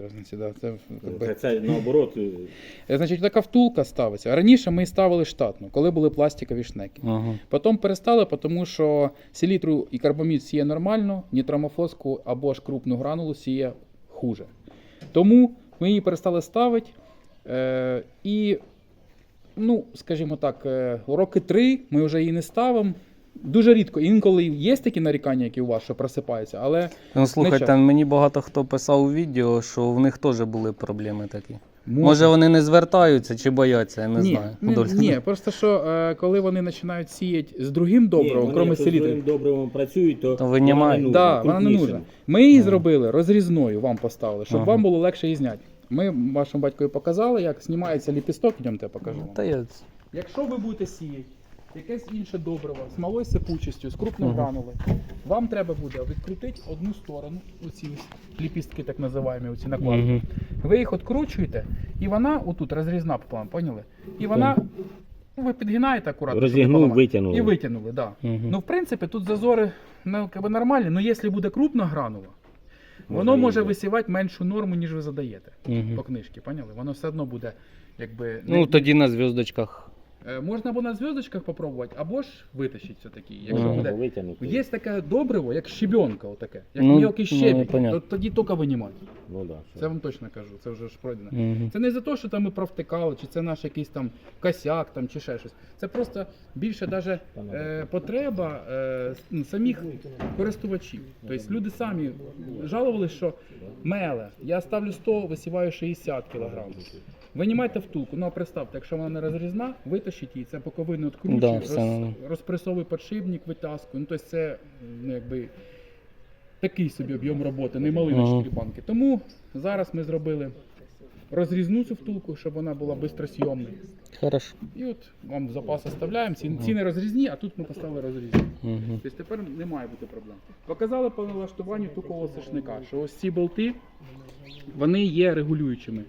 разниці, да. Це, как би, Це, це наоборот. е, Е, Значить, така втулка ставиться. Раніше ми ставили штатну, коли були пластикові шнеки. Ага. Потім перестали, тому що селітру і карбамід сіє нормально, нітромофоску або ж крупну гранулу сіє хуже. Тому ми її перестали ставити. Е, і, ну, скажімо так, е, роки три ми вже її не ставимо. Дуже рідко. Інколи є такі нарікання, які у вас, що просипаються, але Ну слухайте, мені багато хто писав у відео, що в них теж були проблеми такі. можна- Може вони не звертаються чи бояться, я не ні, знаю. Ні, Доль- ні, просто що е, коли вони починають сіяти з другим ні, добривом, крім якщо з селітри, другим добривом працюють, то, То вона винімають. не нужна, Да, вона не крупніша. нужна. Ми її Ага. зробили розрізною, вам поставили, щоб Ага. вам було легше її зняти. Ми вашому батькові показали, як знімається ліпісток, йдемте я покажу. вам. Та я... Якщо ви будете сіяти якесь інше добриво з малою сипучістю, з крупним Ага. гранулем, вам треба буде відкрутити одну сторону, оці ось ліпістки, так називаємо, оці накладки. Мгм. Ви їх відкручуєте, і вона отут розрізна пополам, поняли? І вона. Ну, ви підгинаєте акуратно. щоб не Розігнув, поламати. витягнув. І витягнули, так. Да. Мгм. Ну, в принципі, тут зазори ну, как би нормальні, але якщо буде крупна гранула, воно може її- висівати меншу норму, ніж ви задаєте Мгм. по книжці, поняли? Воно все одно буде, якби. Ну тоді на зв'язочках. Е, Можна або на зв'язочках попробувати, або ж витащити все-таки. Якщо Ага. буде. витягнути. Є таке добриво, як щебенка, отаке, як Ну, мілкий ну, щебінь, понятно. то тоді тільки винімати. Ну, да, Це вам точно кажу, це вже ж пройдено. Мгм. Це не за те, що там ми провтикали, чи це наш якийсь там косяк, там, чи ще щось. Це просто більше даже, е, потреба е, ну, самих користувачів. Тобто люди самі жалувалися, що меле, я ставлю 100, висіваю 60 кг. Винімайте втулку, ну а представте, якщо вона не розрізна, витащіть її, це боковину відкручує, Да, роз, все, ну. розпресовує подшипник, витаскує. Ну, тобто це ну, якби такий собі об'єм роботи, немалий на Ага. 4 банки. Тому зараз ми зробили розрізну цю втулку, щоб вона була бистросйомною. Хорошо. І от вам в запас оставляємо. Ці, ці не розрізні, а тут ми поставили розрізні. Мгм. Тобто тепер не має бути проблем. Показали по налаштуванню тукового сошника, що ось ці болти вони є регулюючими.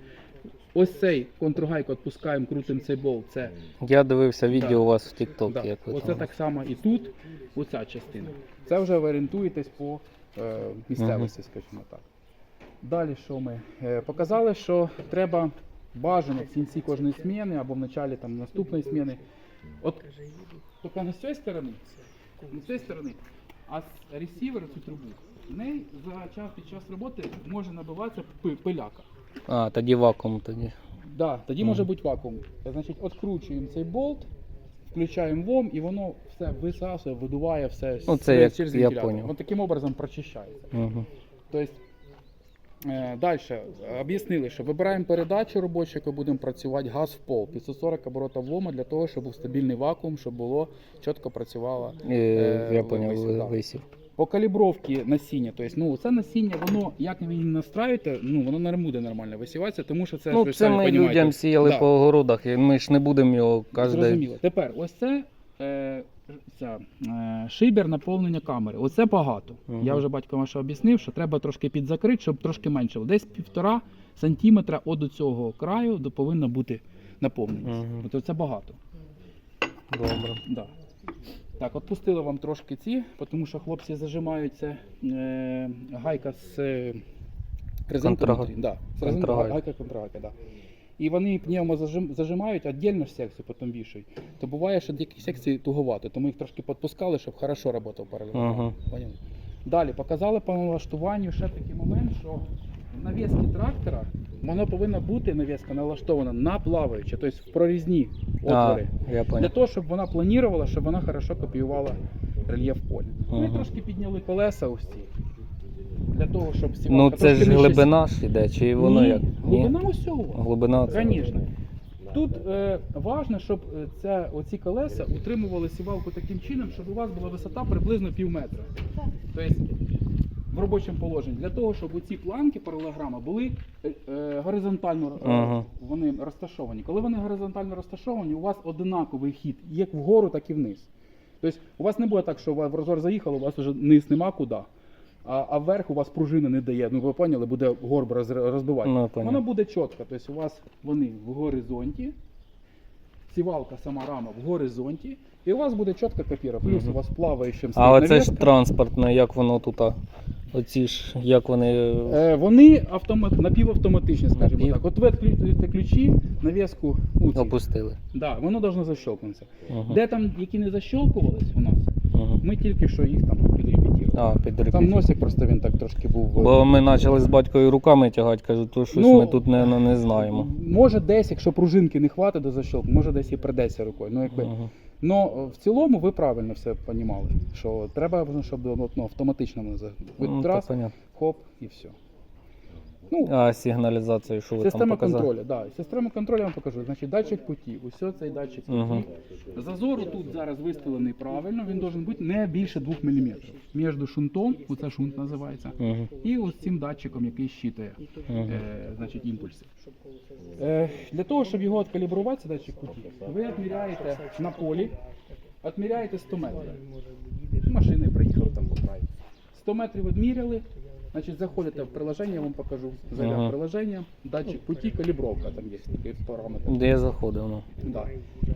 Ось цей контргайку відпускаємо, крутимо цей болт. Це Я дивився відео у вас в TikTok. да. як ви оце там. так само і тут, оця частина. Це вже ви орієнтуєтесь по е, місцевості, скажімо так. Далі що ми? Е, показали, що треба бажано в кінці кожної зміни або в началі там, наступної зміни. От тільки не з цієї сторони, не з цієї сторони, а з ресівера цю трубу. В неї за час під час роботи може набиватися пи- пиляка. А, тоді вакуум тоді. Да, тоді може бути вакуум. Значить, відкручуємо цей болт, включаємо ВОМ і воно все висасує, видуває все Ну, це через- як через я вентилятор. Воно таким образом прочищається. Угу. Тобто, далі об'яснили, що вибираємо передачу робочу, яку будемо працювати, газ в пол, 540 оборотів ВОМа для того, щоб був стабільний вакуум, щоб було чітко працювало. Е, Е, я поняв, висів. По калібровці насіння, тобто, ну, це насіння, воно, як ви її настраюєте, ну, воно не буде нормально висіватися, тому що це, Ну, це самі ми понімаєте. людям сіяли Да. по огородах, і ми ж не будемо його кожен. Зрозуміло. Тепер ось це е, ця, е, шибер наповнення камери. Оце багато. Мгм. Я вже батько ваше об'яснив, що треба трошки підзакрити, щоб трошки менше. було. Десь півтора сантиметра від цього краю до повинно бути наповнення. Мгм. От це багато. Добре. Да. Так, відпустили вам трошки ці, тому що хлопці зажимаються е, гайка з е, Контрага- Да, з контрагайка. гайка контрагайка, да. І вони пневмо зажим, зажимають, віддільно ж секцію потім вішають. То буває, що деякі секції туговато, тому їх трошки підпускали, щоб хорошо працював паралельно. Ага. Далі показали по налаштуванню ще такий момент, що навіски трактора воно повинно бути навіска налаштована на плаваюче, тобто в прорізні А, я Для того, щоб вона планувала, щоб вона хорошо копіювала рельєф поля. Ми Ага. трошки підняли колеса ось ці. Для того, щоб Ну це ж глибина ж іде, чи воно Ні, як? Глибина усього. Глибина це. Звісно. Тут е, важливо, щоб е, ця, оці колеса утримували сівалку таким чином, щоб у вас була висота приблизно пів метра. Тобто в робочому положенні. Для того, щоб оці планки паралелограма були е, е, горизонтально е, Ага. вони розташовані. Коли вони горизонтально розташовані, у вас одинаковий хід як вгору, так і вниз. Тобто у вас не буде так, що в розор заїхало, у вас вже низ нема куди. А, а вверх у вас пружина не дає. Ну ви поняли, буде горб роз, розбивати. Ну. Воно буде чітко. Тобто у вас вони в горизонті, сівалка сама рама в горизонті, і у вас буде чітка копіра. Плюс у вас плаваючим А оце ж транспортне, як воно тут. Оці ж, як вони. Е, вони автомат, напівавтоматичні, скажімо Напів. так. От ви відключите ключі, нав'язку, Опустили. да, воно должно защелкнутися. Ага. Де там, які не защелкувались у нас, Ага. ми тільки що їх там. А, Там носик просто він так трошки був. е, Бо ми почали з батькою руками тягати, кажу, то щось Ну, ми тут не, не, не знаємо. Може десь, якщо пружинки не хватить до защелку, може десь і придеться рукою. Ну, якби. Ага. Но в цілому ви правильно все розуміли, що треба, щоб ну, ну, автоматично ми за Ну, раз, понятно. хоп і все. Ну, А сигналізацію, що ви там Система показали? контролю, да. Система контролю я вам покажу. Значить, датчик путі. Ось цей датчик путі. Мгм. Зазор тут зараз виставлений правильно, він должен бути не більше 2 мм. Між шунтом, оце шунт називається, Угу. і ось цим датчиком, який щитує Угу. е, значить, імпульси. Е, для того, щоб його відкалібрувати, цей датчик путі, ви відміряєте на полі, відміряєте 100 метрів. Машини приїхали там по краю. 100 метрів відміряли, значить заходите в приложення, я вам покажу. Заряд Ага. приложення, датчик путі, калібровка, там є такий параметр. Де я заходив? Ну. Да.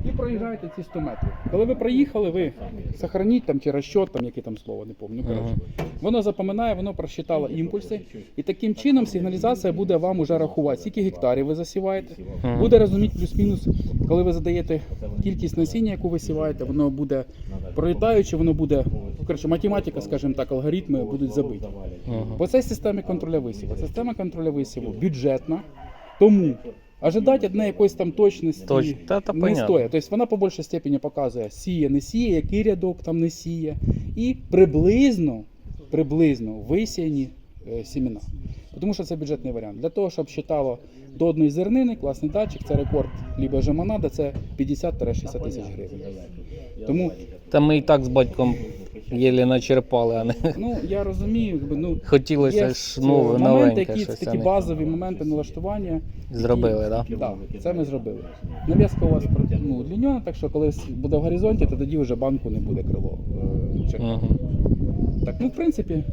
І проїжджаєте ці 100 метрів. Коли ви проїхали, ви сохраніть там чи розчет, там яке там слово, не пам'ятаю. Ну, коротше. Воно запам'ятає, воно просчитало імпульси, і таким чином сигналізація буде вам уже рахувати, скільки гектарів ви засіваєте. Мгм. Буде розуміти плюс-мінус, коли ви задаєте кількість насіння, яку ви сіваєте, воно буде пролітаючи, воно буде, ну, коротше, математика, скажімо так, алгоритми будуть забиті. Ага. По цій системі контроля висіву. Система контроля висіву бюджетна, тому ожидати від неї якоїсь там точності Точ- та- та не стоїть. Тобто вона по більшій степені показує, сіє, не сіє, який рядок там не сіє, і приблизно, приблизно висіяні е, сімена. Тому що це бюджетний варіант. Для того, щоб считало до одної зернини, класний датчик, це рекорд лібо жеманада, це 50-60 тисяч гривень. Тому Та ми і так з батьком єлі начерпали, а не ну я розумію, якби, ну хотілося Є ж нове, моменти, новеньке які щось. такі а не- базові моменти налаштування. Зробили, так? Да? Так, це ми зробили. Нав'язка у вас ну, дліньона, так що коли буде в горизонті, то тоді вже банку не буде крило. е, черпати. Так, ну в принципі,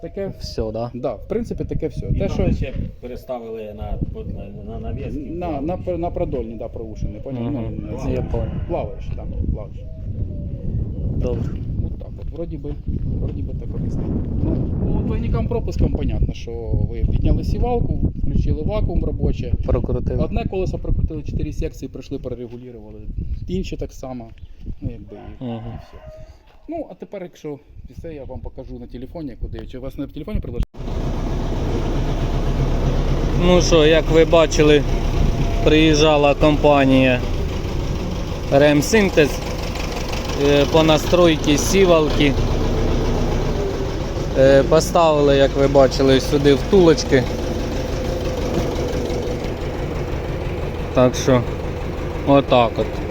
таке. Все, да? Да, в принципі, таке все. І Те, там що ще переставили на, на, на нав'язки. на, на, на продольні, да, проушені, поняв? Мгм. Ну, я понял. Плаваєш там, плаваєш. Добре. Вот так от, вроді би, вроді би так об'яснив. Ну, по двойникам пропускам понятно, що ви підняли сівалку, включили вакуум робоче. Прокрутили. Одне колесо прокрутили 4 секції, прийшли, перерегулювали. Інші так само. Ну, якби, і, Мгм. і все. Ну, а тепер, якщо це я вам покажу на телефоні, куди. Чи у вас на телефоні приложили? Ну що, як ви бачили, приїжджала компанія Ремсинтез по настройці сівалки. Е, Поставили, як ви бачили, сюди втулочки. Так що, отак от.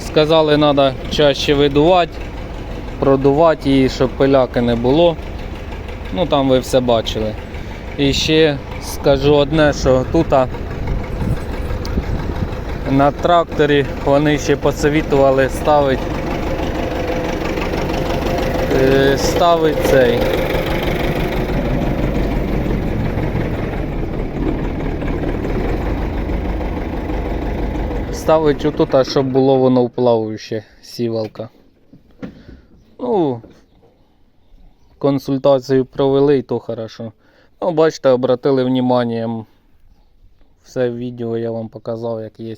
Сказали, треба чаще видувати, продувати її, щоб пиляки не було. Ну там ви все бачили. І ще скажу одне, що тут на тракторі вони ще посовітували ставити е, ставить цей. Ставить отут, а щоб було воно вплаваюче сівалка. Ну, консультацію провели, і то хорошо. Ну, бачите, обратили внимание. Все відео я вам показав, як є.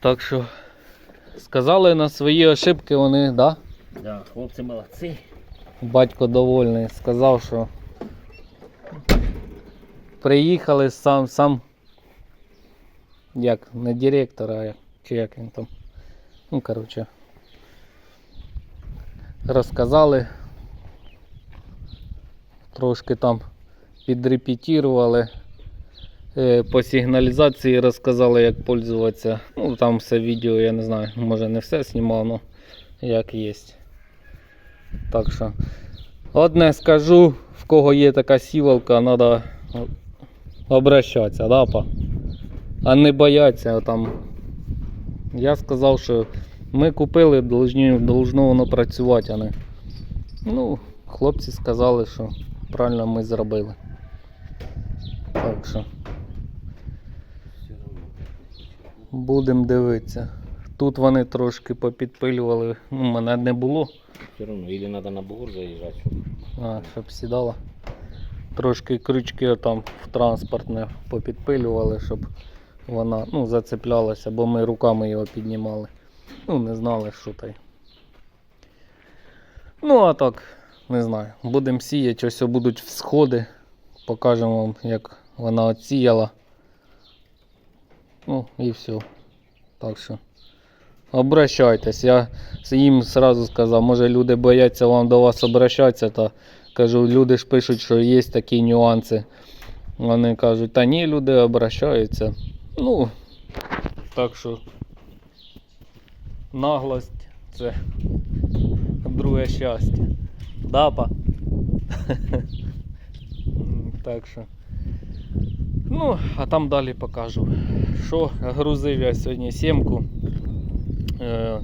Так що сказали на свої ошибки вони, да? Да, хлопці молодці. Батько довольний. Сказав, що приїхали сам, сам як, не директор, а як, чи як він там. Ну, коротше. Розказали. Трошки там підрепетірували. Е, По сигналізації розказали, як пользуватися. Ну, там все відео, я не знаю, може не все знімав, але як є. Так що, одне скажу, в кого є така сівалка, треба обращатися, да, па? А не бояться там. Я сказав, що ми купили, должно воно працювати, а не. Ну, хлопці сказали, що правильно ми зробили. Так що. Будемо дивитися. Тут вони трошки попідпилювали, ну, мене не було. Все одно, или треба на бугор заїжджати, щоб А, щоб сідала. Трошки крючки там в транспортне попідпилювали, щоб вона ну, зацеплялася, бо ми руками його піднімали. Ну, не знали, що та й. Ну, а так, не знаю. Будемо сіяти, ось будуть всходи. Покажемо вам, як вона отсіяла. Ну, і все. Так що. Обращайтесь. Я їм сразу сказав, може люди бояться вам до вас обращатися, та кажу, люди ж пишуть, що є такі нюанси. Вони кажуть, та ні, люди обращаються. Ну, так що наглость це друге щастя. Дапа. Так що. Ну, а там далі покажу. Що грузив я сьогодні сімку. Е,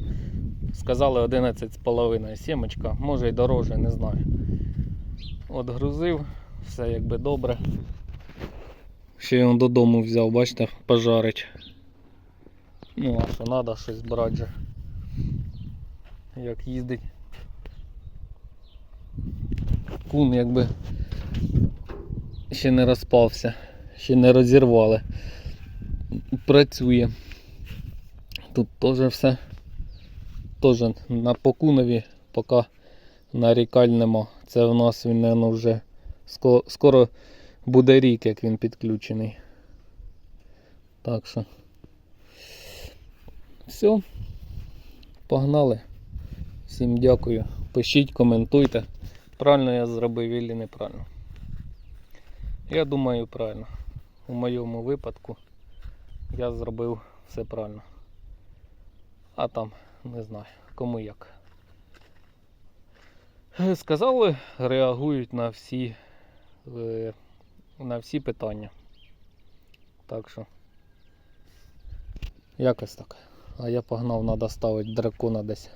сказали 11,5 сімочка, може й дороже, не знаю. От грузив, все якби добре. Ще його додому взяв, бачите, пожарить. Ну, а що треба щось брати же. Як їздить. Кун якби ще не розпався, ще не розірвали. Працює. Тут теж все. Теж на покунові поки нарікаль нема. Це в нас він наверно, вже скоро буде рік, як він підключений. Так що. Все. Погнали. Всім дякую. Пишіть, коментуйте. Правильно я зробив і неправильно. Я думаю, правильно. У моєму випадку я зробив все правильно. А там не знаю, кому як. Сказали, реагують на всі, е, на всі питання. Так що. Якось так. А я погнав, треба ставити дракона десь.